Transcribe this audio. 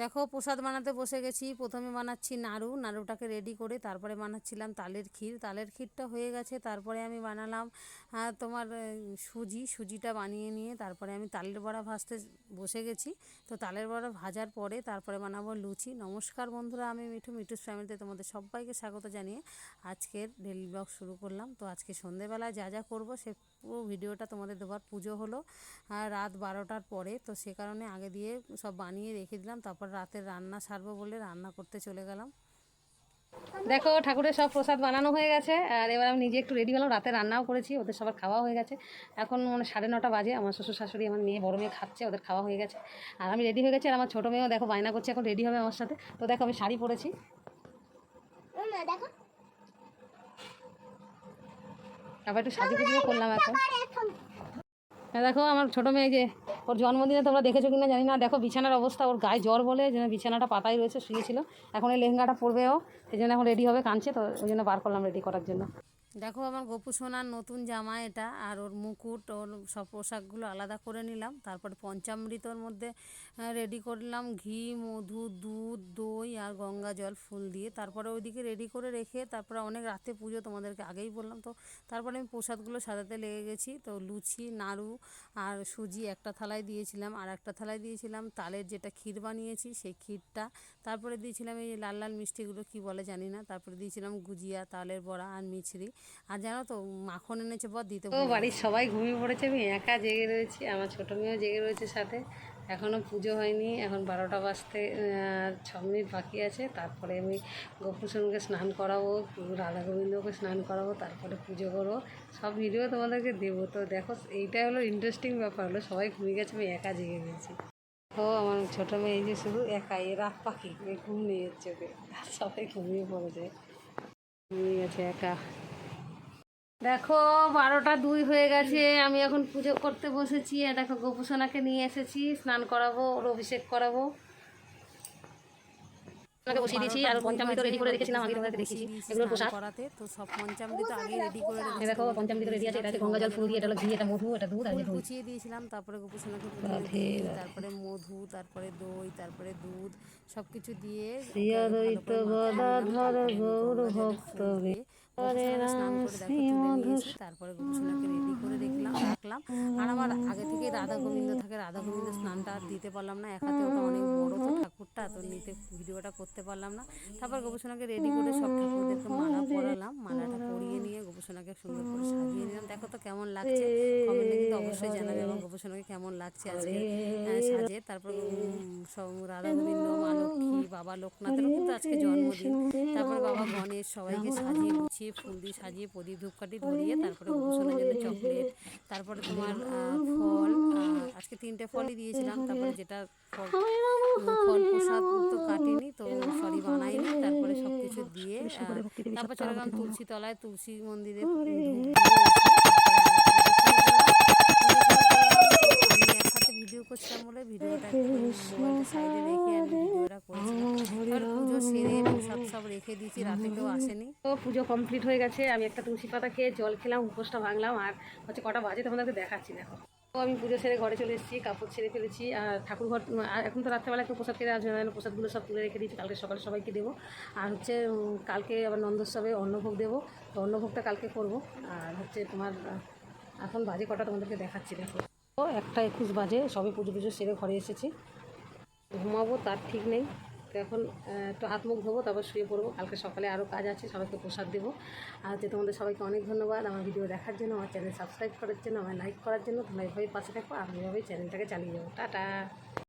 দেখো প্রসাদ বানাতে বসে গেছি। প্রথমে বানাচ্ছি নাড়ু। নাড়ুটাকে রেডি করে তারপরে বানাচ্ছিলাম তালের ক্ষীর। তালের ক্ষীরটা হয়ে গেছে। তারপরে আমি বানালাম তোমার সুজি। সুজিটা বানিয়ে নিয়ে তারপরে আমি তালের বড়া ভাজতে বসে গেছি। তো তালের বড়া ভাজার পরে তারপরে বানাবো লুচি। নমস্কার বন্ধুরা, আমি মিঠু, মিঠুস ফ্যামিলিতে তোমাদের সবাইকে স্বাগত জানিয়ে আজকের ডেলি ব্লগ শুরু করলাম। তো আজকে সন্ধেবেলায় যা যা করব সে পুরো ভিডিওটা তোমাদের দেবার পুজো হলো রাত বারোটার পরে। তো সে কারণে আগে দিয়ে সব বানিয়ে রেখে দিলাম। তারপর রাতের রান্না সারবো বলে রান্না করতে চলে গেলাম। দেখো ঠাকুরের সব প্রসাদ বানানো হয়ে গেছে আর এবার আমি নিজে একটু রেডি হলাম রাতে রান্নাও করেছি ওদের সবার খাওয়া হয়ে গেছে। এখন মানে সাড়ে নটা বাজে আমার শ্বশুর শাশুড়ি আমার মেয়ে বড় মেয়ে খাচ্ছে ওদের খাওয়া হয়ে গেছে। আর আমি রেডি হয়ে গেছি আর আমার ছোটো মেয়েও দেখো বায়না করছে এখন রেডি হবে আমার সাথে। তো দেখো আমি শাড়ি পরেছি। দেখো। তারপর একটু সাজু করলাম এখন। এখন। হ্যাঁ দেখো আমার ছোটো মেয়ে যে ওর জন্মদিনে তোমরা দেখেছ কিনা জানি না। দেখো, বিছানার অবস্থা, ওর গায়ে জ্বর বলে যেন বিছানাটা পাতাই রয়েছে, শুয়েছিল। এখন এই লেহেঙ্গাটা পরবেও সেই জন্য এখন রেডি হবে কাঁদছে, তো ওই জন্য বার করলাম রেডি করার জন্য। দেখো আমার গোপু সোনার নতুন জামা এটা, আর ওর মুকুট, ওর সব পোশাকগুলো আলাদা করে নিলাম। তারপরে পঞ্চামৃতর মধ্যে রেডি করলাম ঘি, মধু, দুধ, দই আর গঙ্গা জল, ফুল দিয়ে। তারপরে ওইদিকে রেডি করে রেখে, তারপরে অনেক রাতে পুজো তোমাদেরকে আগেই বললাম তো। তারপরে আমি প্রসাদগুলো সাজাতে লেগে গেছি। তো লুচি, নাড়ু আর সুজি একটা থালায় দিয়েছিলাম। আর একটা থালায় দিয়েছিলাম তালের যেটা ক্ষীর বানিয়েছি, সেই ক্ষীরটা। তারপরে দিয়েছিলাম এই লাল লাল মিষ্টিগুলো, কি বলে জানি না। তারপরে দিয়েছিলাম গুজিয়া, তালের বড়া আর মিছরি। আর জানো তো মাখন এনেছে বর দিতে তো বাড়ির সবাই ঘুমিয়ে পড়েছে আমি একা জেগে রয়েছি আমার ছোটো মেয়েও জেগে রয়েছে সাথে। এখনও পুজো হয়নি এখন বারোটা বাজতে ছ মিনিট বাকি আছে তারপরে আমি গোপুসনকে স্নান করাবো রাধা গোবিন্দকে স্নান করাবো তারপরে পুজো করব। সব ভিডিও তোমাদেরকে দেবো। তো দেখো এইটাই হলো ইন্টারেস্টিং ব্যাপার হলো সবাই ঘুমিয়ে গেছে আমি একা জেগে গেছি ও আমার ছোটো মেয়ে এই যে শুধু একা এ রাত পাখি ঘুম নিয়ে যাচ্ছে ওকে সবাই ঘুমিয়ে পড়েছে। ঘুমিয়ে গেছে একা। দেখো বারোটা দুই হয়ে গেছে। আমি এখন পুজো করতে বসেছি। আর দেখো গোপুসোনাকে নিয়ে এসেছি। স্নান করাবো ওর অভিষেক করাবো। ওনাকে বসিয়ে দিয়েছি আর পঞ্চামৃত রেডি করে রেখেছিলাম আগে তোমাদেরকে দেখিয়েছি। এগুলো প্রসাদ। করাতে তো সব পঞ্চামৃত আগে রেডি করে এই দেখো পঞ্চামৃত রেডি আছে এটা আছে গঙ্গা জল ফুল দিয়ে এটা হলো ঘি এটা মধু এটা দুধ আর দই। কুচিয়ে দিয়েছিলাম তারপরে গোপুসোনাকে তারপরে মধু তারপরে দই তারপরে দুধ সব কিছু দিয়ে শ্রীয়দৈত গদাধর গৌর ভক্ত গোপুসোনাকে স্নান করে দেখো তুলে নিয়েছি তারপরে গোপুসোনাকে রেডি করে দেখলাম রাখলাম। আর আমার আগে থেকে রাধা গোবিন্দ থাকে রাধা গোবিন্দ স্নানটা আর দিতে পারলাম না। এক হাতে ওটা অনেক বড় তো ঠাকুরটা তো নিতে ভিডিওটা করতে পারলাম না। তারপর গোপুসোনাকে রেডি করে সব ঠাকুরদেরকে মালা পরালাম মালাটা পরিয়ে নিয়ে গোপুসোনাকে সুন্দর করে সাজিয়ে নিলাম। দেখো তো কেমন লাগছে অবশ্যই জানাবে আমার গোপুসোনাকে কেমন লাগছে আজকে সাজে। তারপর রাধা গোবিন্দ মা লক্ষ্মী বাবা লোকনাথেরও কিন্তু আজকে জন্মদিন। তারপর বাবা গণেশ সবাইকে সাজিয়ে গুছিয়ে ফুল দিয়ে সাজিয়ে প্রদীপ ধূপকাঠি ধরিয়ে তারপরে গোপুসোনার জন্য চকলেট তারপরে তোমার ফল আজকে তিনটে ফলই দিয়েছিলাম তারপরে যেটা ফল ফল প্রসাদ তো কাটিনি তো সরি বানাইনি তারপরে সব কিছু দিয়ে তারপর চলে গেলাম তুলসী তলায় তুলসী মন্দিরে রেখে দিয়েছি, রাতে কেউ আসেনি। তো পুজো কমপ্লিট হয়ে গেছে, আমি একটা তুলসী পাতা খেয়ে জল খেলাম, উপোসটা ভাঙলাম, আর হচ্ছে কটা বাজে তোমাদেরকে দেখাচ্ছি, দেখো। তো আমি পুজো সেরে ঘরে চলে এসেছি, কাপড় ছেড়ে ফেলেছি, আর ঠাকুর ঘর এখন তো রাত্রেবেলা কেউ প্রসাদ কেটে আসবে না প্রসাদগুলো সব তুলে রেখে দিয়েছি, কালকে সকালে সবাইকে দেবো। আর হচ্ছে কালকে আবার নন্দোৎসবে অন্নভোগ দেবো, তো অন্নভোগটা কালকে করব। আর হচ্ছে তোমার এখন বাজে কটা তোমাদেরকে দেখাচ্ছি, দেখো। তো একটা একুশ বাজে, সবে পুজো পুজো সেরে ঘরে এসেছি। ঘুমাবো, তার ঠিক নেই। তো এখন একটু হাত মুখ ধোবো, তারপর শুয়ে পড়ব। কালকে সকালে আরও কাজ আছে, সবাইকে প্রসাদ দেবো। আর হচ্ছে তোমাদের সবাইকে অনেক ধন্যবাদ আমার ভিডিও দেখার জন্য, আমার চ্যানেল সাবস্ক্রাইব করার জন্য, আমার লাইক করার জন্য। তোমরা এভাবেই পাশে থাকো, আমি এভাবেই চ্যানেলটাকে চালিয়ে যাব। টাটা!